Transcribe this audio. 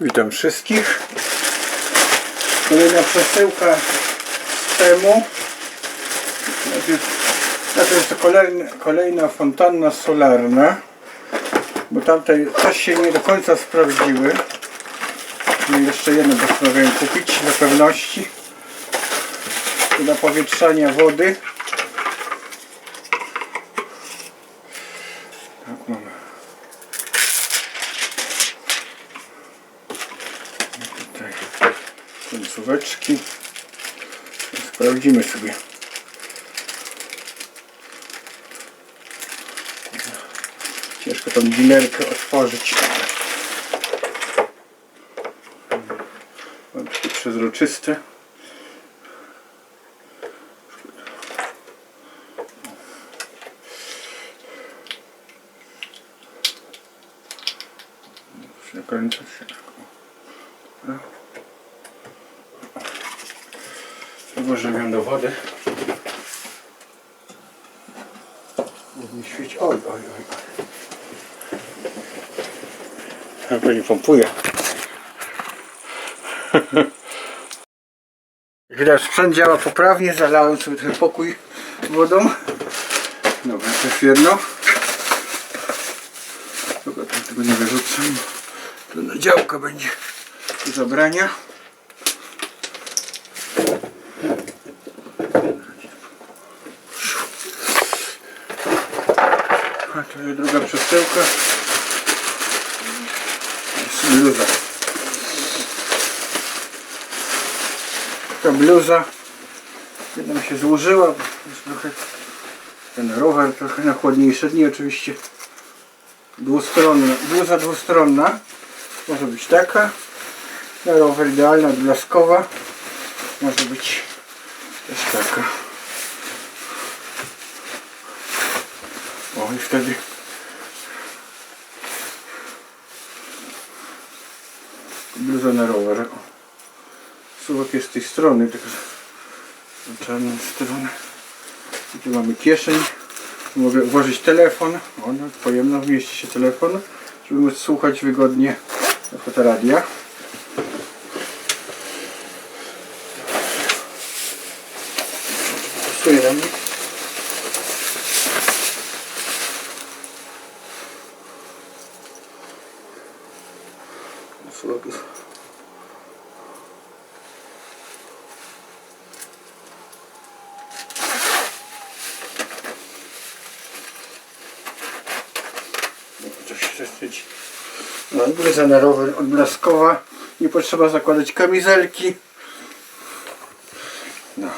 Witam wszystkich. Kolejna przesyłka z temu. No to jest kolejna, kolejna fontanna solarna, bo tamte też się nie do końca sprawdziły. I jeszcze jedno postanowiłem kupić dla pewności. Do napowietrzania wody. Końcóweczki. Sprawdzimy sobie. Ciężko tą dinerkę otworzyć. Mam takie przezroczyste. Zakończę się. Włożyłem ją do wody. Mi świeci. Oj, oj, oj. Ja nie pompuje. Widać sprzęt działa poprawnie, zalałem sobie ten pokój wodą. Dobra, to jest jedno. Dobra, tego nie wyrzucam. To na działka będzie do zabrania. A to jest druga przesyłka. Jest bluza. Ta bluza. Jedna się złożyła, jest trochę ten rower trochę na chłodniejsze dni oczywiście. Dwustronna, bluza dwustronna. Może być taka. Na rower idealna, blaskowa może być też taka o i wtedy. Bluza na rower o. suwak jest z tej strony tylko z czarnej strony i tu mamy kieszeń. Mogę włożyć telefon. O, no, pojemno wmieści się telefon żeby móc słuchać wygodnie fotoradia. Pasuje na mnie Wstydzi. No, bluza na rower odblaskowa. Nie potrzeba zakładać kamizelki. No,